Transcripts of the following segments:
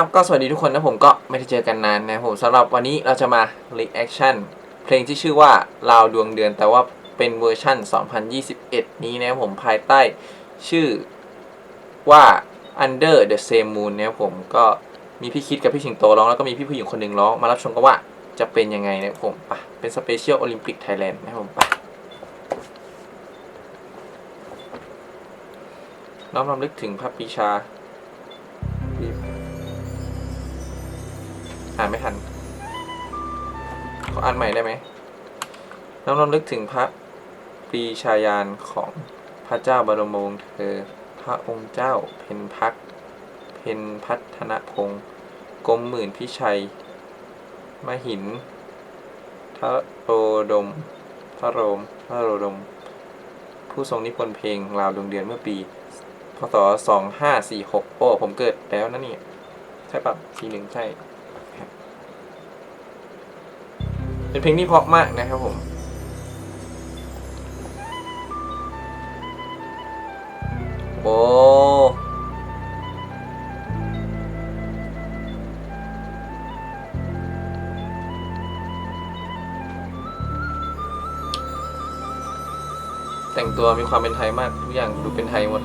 ครับก็สวัสดีทุกคนนะผมก็ไม่ได้เจอกันนานนะผมสำหรับวันนี้เราจะมา reaction เพลงที่ชื่อว่าลาวดวงเดือน แต่ว่าเป็นเวอร์ชั่น 2021 นี้นะผมภายใต้ชื่อว่า under the same moon นะผมก็มีพี่คิดกับพี่สิงโตร้อง แล้วก็มีพี่ผู้หญิงคนหนึ่งร้อง มารับชมกันว่าจะเป็นยังไงนะผมไปเป็นสเปเชียลโอลิมปิกไทยแลนด์นะผมไปน้อมรำลึกถึงพระปีชา อ่านไม่ทันขออ่านใหม่ได้ไหมน้อมรำลึกถึงพระปรีชายานของพระเจ้าบรมวงศ์เธอ พระองค์เจ้าเพนพักเพนพัฒนพงศ์กรมหมื่นพิชัย มหินทะโรดมพระโรมพระโรดม ผู้ทรงนิพนธ์เพลงลาวดวงเดือนเมื่อปี พศสองห้าสี่หกโอ้ ผมเกิดแล้วนะเนี่ย ใช่ปะทีหนึ่งใช่ เป็นเพลงที่เพราะมากนะครับผมโอ้แต่งตัวมีความเป็นไทยมาก ทุกอย่างดูเป็นไทยหมด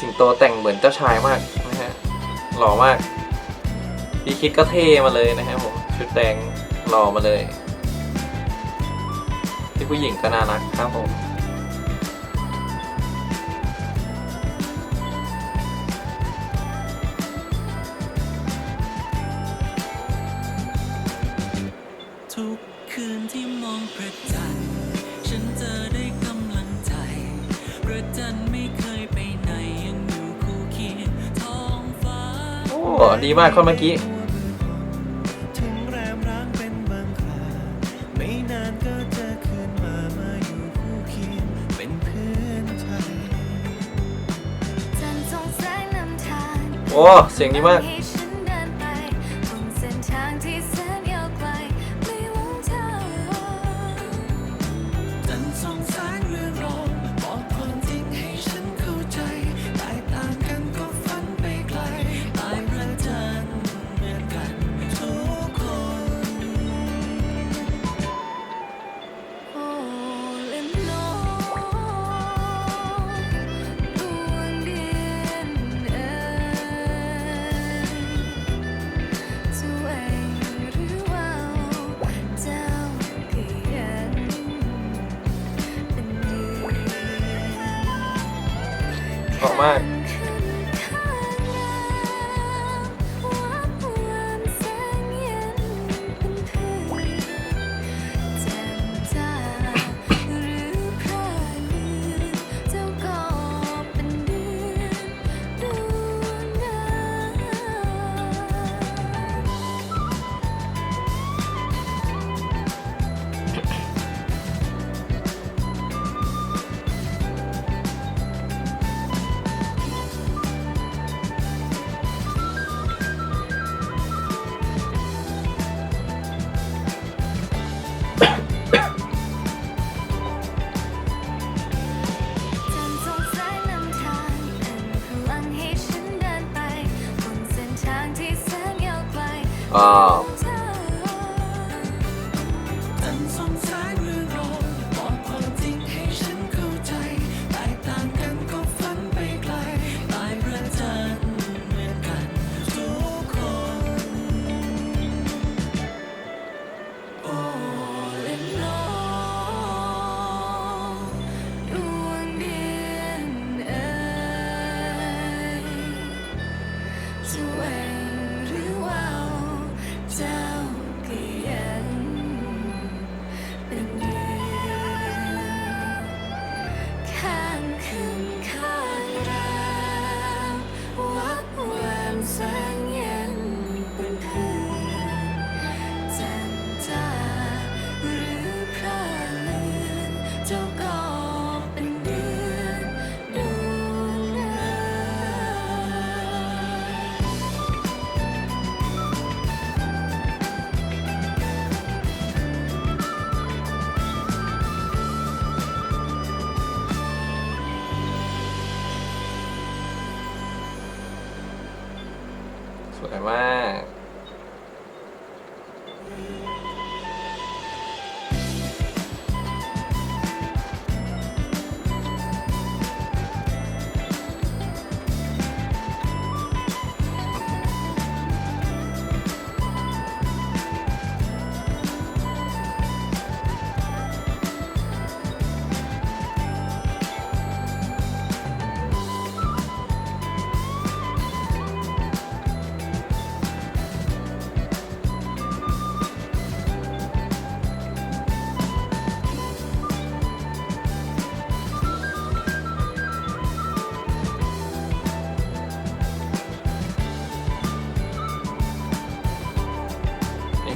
สิงโตแต่งเหมือนเจ้าชายมากนะฮะหล่อมากพี่คิดก็เท่มาเลยนะฮะผมชุดแดงหล่อมาเลยพี่ผู้หญิงก็น่ารักครับผม ดีมากข้อเมื่อกี้โอ้ เสียงดีมาก เพราะมาก ล สวยมาก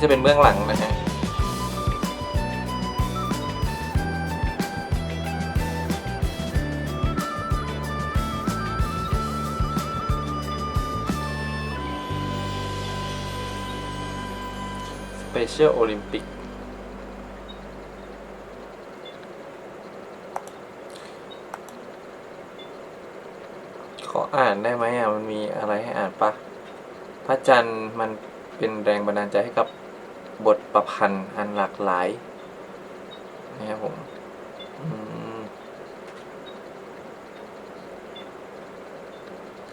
จะเป็นเบื้องหลังนะฮะสเปเชียลโอลิมปิกขออ่านได้ไหมอะ มันมีอะไรให้อ่านปะพระจันทร์มันเป็นแรงบันดาลใจให้กับ บทประพันธ์อันหลากหลายนะครับผม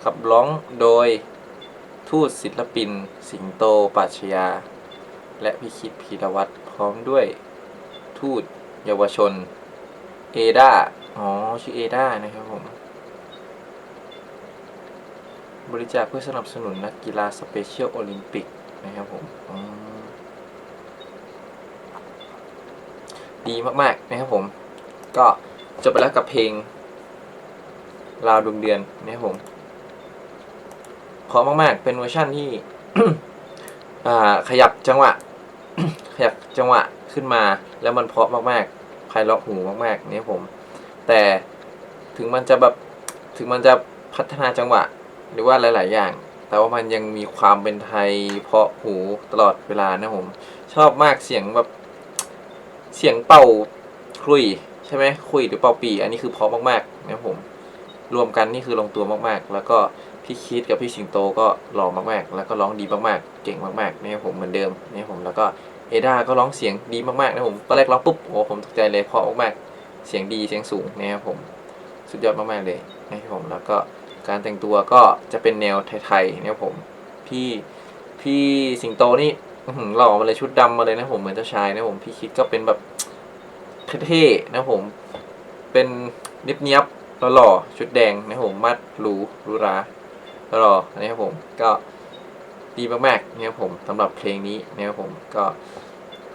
ขับร้องโดยทูตศิลปิน สิงโตปัชญาและพิคิดพีรวัตรพร้อมด้วย ทูตเยาวชน เอดาอ๋อ ชื่อเอดานะครับผม บริจาคเพื่อสนับสนุนนักกีฬาสเปเชียลโอลิมปิกนะครับผมอืม ดีมากๆนะครับผม ก็จบไปแล้วกับเพลงราวดวงเดือนนะครับผมเพราะมากๆ เป็นเวอร์ชั่นที่ขยับจังหวะ ขยับจังหวะขึ้นมา แล้วมันเพราะมากๆไพเราะหูมากๆเนี่ยผม แต่ถึงมันจะแบบถึงมันจะพัฒนาจังหวะ หรือว่าหลาย ๆ อย่าง แต่ว่ามันยังมีความเป็นไทยเพราะหูตลอดเวลานะผม ชอบมากเสียงแบบ เสียงเป่าคลุยใช่ไหมคุยหรือเป่าปี อันนี้คือเพราะมากๆนะครับผมรวมกันนี่คือลงตัวมากๆ แล้วก็พี่คิดกับพี่สิงโตก็หล่อมากๆ แล้วก็ร้องดีมากๆ เก่งมากๆนะครับผมเหมือนเดิมนะครับผมแล้วก็เอดาก็ร้องเสียงดีมากๆนะผมตอนแรกร้องปุ๊บโอ้ผมตกใจเลยเพราะมากๆ เสียงดีเสียงสูงนะครับผมสุดยอดมากๆเลยนะครับผมแล้วก็การแต่งตัวก็จะเป็นแนวไทยๆนะครับผมพี่พี่สิงโตนี่ อื้อหือหล่อมาเลยชุดดำมาเลยนะผมเหมือนเจ้าชายนะผมพี่คิดก็เป็นแบบเท่ๆนะผม เป็นเนียบๆหล่อๆชุดแดงนะผมมัดหรูหรูหราหล่อนะครับผมก็ดีมากๆนะครับผมสำหรับเพลงนี้นะครับผมก็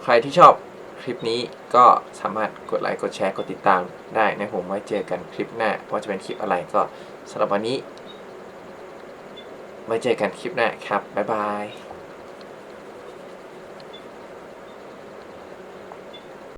ใครที่ชอบคลิปนี้ก็สามารถกดไลค์กดแชร์กดติดตามได้นะผมไว้เจอกันคลิปหน้าว่าจะเป็นคลิปอะไรก็สำหรับวันนี้ไว้เจอกันคลิปหน้าครับบ๊ายบาย